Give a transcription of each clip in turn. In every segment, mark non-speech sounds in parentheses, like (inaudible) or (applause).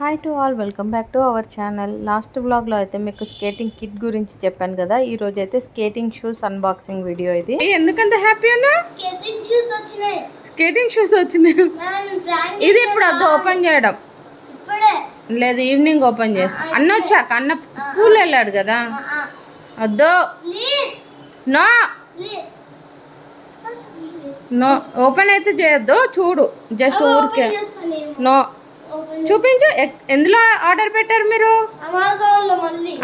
Hi to all welcome back to our channel last వ్లాగ్లో అయితే మీకు స్కేటింగ్ కిట్ గురించి చెప్పాను కదా. ఈ రోజు అయితే స్కేటింగ్ షూస్ అన్బాక్సింగ్ వీడియో ఇది ఎందుకంత హ్యాపీ అన్నా? స్కేటింగ్ షూస్ వచ్చినాయి. స్కేటింగ్ షూస్ వచ్చినాయి నేను ప్లాన్ ఇది ఇప్పుడు వద్దు ఓపెన్ చేయడం. ఇప్పుడే. లేదు ఈవినింగ్ ఓపెన్ చేస్తాం. అన్న వచ్చాక అన్న స్కూల్ వెళ్ళాడు కదా. వద్దు నో. నో ఓపెన్ అయితే చేయొద్దు చూడు. జస్ట్ ఊరికే. నో. చూపించు. ఎందులో ఆర్డర్ పెట్టారు మీరు?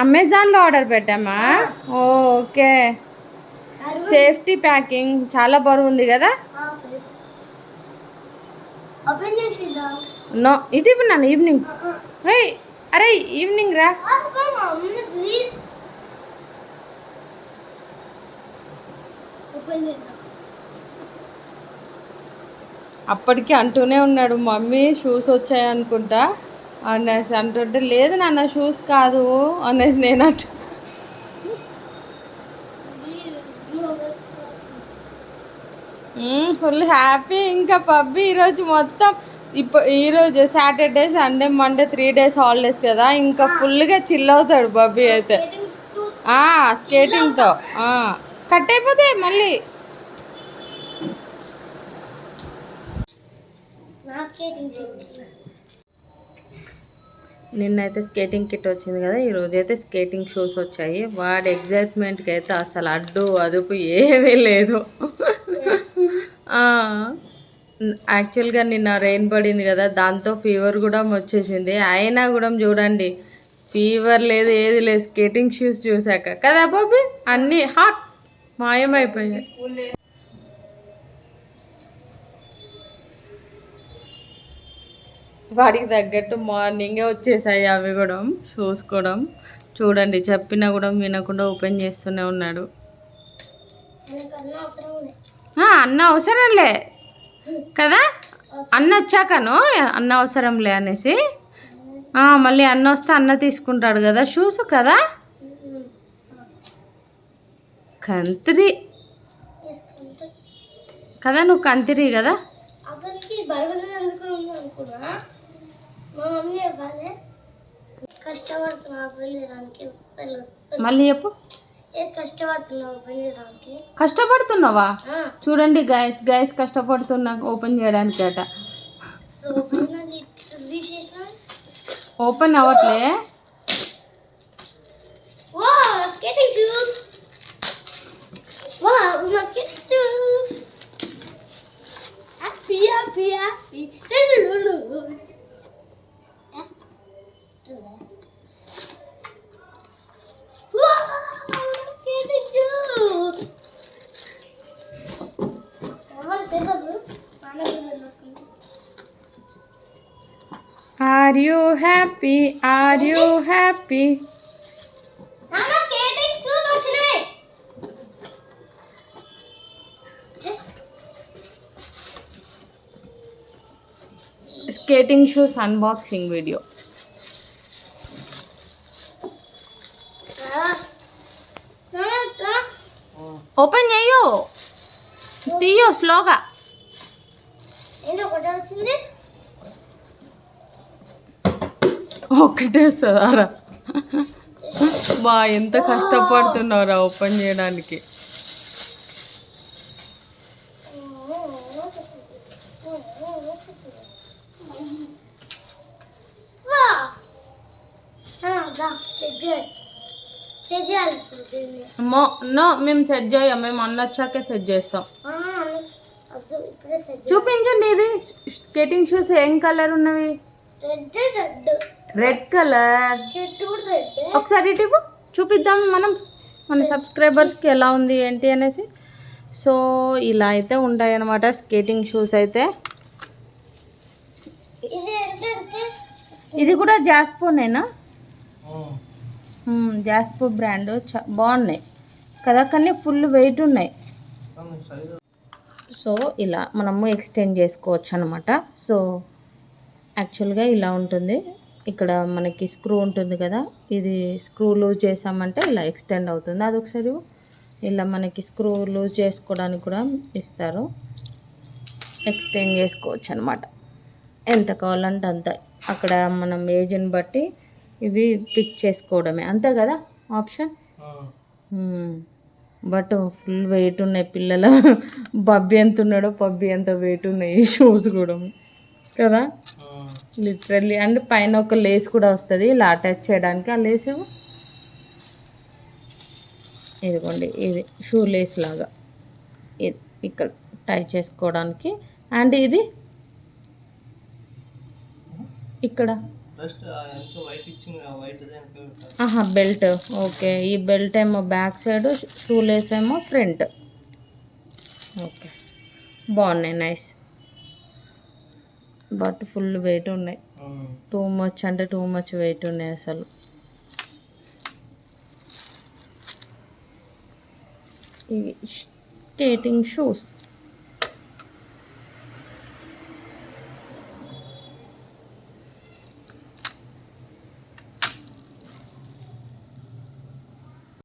అమెజాన్లో ఆర్డర్ పెట్టామా? ఓకే. సేఫ్టీ ప్యాకింగ్ చాలా బరువు ఉంది కదా నో ఇటు ఇవ్వు నన్ను ఈవినింగ్. అరే ఈవినింగ్ రా. ఓపెన్ చేద్దాం. అప్పటికి అంటూనే ఉన్నాడు మమ్మీ షూస్ వచ్చాయి అనుకుంటా? అనేసి అంటుంటే లేదు నాన్న షూస్ కాదు అనేసి నేను అంటు ఫుల్ హ్యాపీ ఇంకా పబ్బి ఈరోజు మొత్తం ఇప్పుడు ఈరోజు Saturday Sunday Monday three days holidays కదా ఇంకా ఫుల్గా చిల్ అవుతాడు బబ్బీ అయితే. స్కేటింగ్తో కట్ అయిపోతాయి మళ్ళీ నా స్కేటింగ్ నిన్నైతే స్కేటింగ్ కిట్ వచ్చింది కదా ఈరోజు అయితే స్కేటింగ్ షూస్ వచ్చాయి. వాడి ఎగ్జైట్మెంట్కి అయితే అసలు అడ్డు అదుపు ఏమీ లేదు. యాక్చువల్గా నిన్న రెయిన్ పడింది కదా దాంతో ఫీవర్ కూడా వచ్చేసింది. అయినా కూడా చూడండి ఫీవర్ లేదు ఏది లేదు స్కేటింగ్ షూస్ చూసాక కదా బాబీ అన్నీ హాట్ మాయమైపోయాయి వాడికి తగ్గట్టు మార్నింగే వచ్చేసాయి అవి కూడా. షూస్ కూడా చూడండి చెప్పినా కూడా వినకుండా ఓపెన్ చేస్తూనే ఉన్నాడు. అన్న అవసరంలే. కదా? అన్న వచ్చాకను? అన్న అవసరంలే అనేసి. మళ్ళీ అన్న వస్తే అన్న తీసుకుంటాడు కదా. షూస్ కదా? కంత్రి. కదా నువ్వు కంతిరి కదా? మా మమ్మీ చెప్పాలి. కష్టపడుతున్నా ఓపెన్ చేయడానికి అసలు మళ్ళీ చెప్పు. ఏ కష్టపడుతున్నా ఓపెన్ చేయడానికి? కష్టపడుతున్నావా? చూడండి గైస్ గైస్ కష్టపడుతున్నా ఓపెన్ చేయడానికి అట ఓపెన్ అవ్వట్లే వా స్కేటింగ్ షూస్ వా నా skating shoes happy happy happy skating shoes తెలియదు are you happy? Are you happy? Skating shoes unboxing video open చెయ్యు తీయో స్లోగా వచ్చింది ఒక్కటే వస్తుందారా బా ఎంత కష్టపడుతున్నావురా ఓపెన్ చేయడానికి. నో మేము సెట్ చేయం మేము అన్న వచ్చాకే సెట్ చేస్తాం. చూపించండి ఇది. స్కేటింగ్ షూస్ ఏం కలర్ ఉన్నవి? రెడ్ రెడ్ రెడ్ కలర్ ఒకసారి ఇటు చూపిద్దాం మనం. మన సబ్స్క్రైబర్స్కి ఎలా ఉంది ఏంటి అనేసి. సో ఇలా అయితే ఉంటాయి అన్నమాట స్కేటింగ్ షూస్ అయితే. ఇది కూడా జాస్పోనేనా జాస్పో బ్రాండ్ చ బాగున్నాయి. కదా కానీ ఫుల్ వెయిట్ ఉన్నాయి. సో ఇలా మనము ఎక్స్టెండ్ చేసుకోవచ్చు అనమాట సో యాక్చువల్గా ఇలా ఉంటుంది. ఇక్కడ మనకి స్క్రూ ఉంటుంది కదా ఇది స్క్రూ లూజ్ చేసామంటే ఇలా ఎక్స్టెండ్ అవుతుంది. అది ఒకసారి ఇవ్వు. ఇలా మనకి స్క్రూ లూజ్ చేసుకోవడానికి కూడా ఇస్తారు. ఎక్స్టెండ్ చేసుకోవచ్చు అనమాట ఎంత కావాలంటే అంత. అక్కడ మనం ఏజ్ని బట్టి ఇవి పిక్ చేసుకోవడమే. అంతే కదా ఆప్షన్ బట్ ఫుల్ వెయిట్ ఉన్నాయి పిల్లల. (laughs) బబ్బి ఎంత ఉన్నాడో పబ్బి ఎంత వెయిట్ ఉన్నాయి షూస్ కూడా. కదా? లిటరల్లీ అండ్ పైన ఒక లేస్ కూడా వస్తుంది. ఇలా అటాచ్ చేయడానికి ఆ లేస్. ఇదిగోండి ఇది షూ లేస్ లాగా. ఇది ఇక్కడ టై చేసుకోవడానికి. అండ్ ఇది ఇక్కడ? ఆహా బెల్ట్ ఓకే ఈ బెల్ట్ ఏమో బ్యాక్ సైడ్ షూ లేస్ ఏమో ఫ్రంట్ ఓకే బాగున్నాయి. నైస్ బట్ ఫుల్ వెయిట్ ఉన్నాయి. టూ మచ్ అంటే టూ మచ్ వెయిట్ ఉన్నాయి అసలు. ఇవి స్కేటింగ్ షూస్.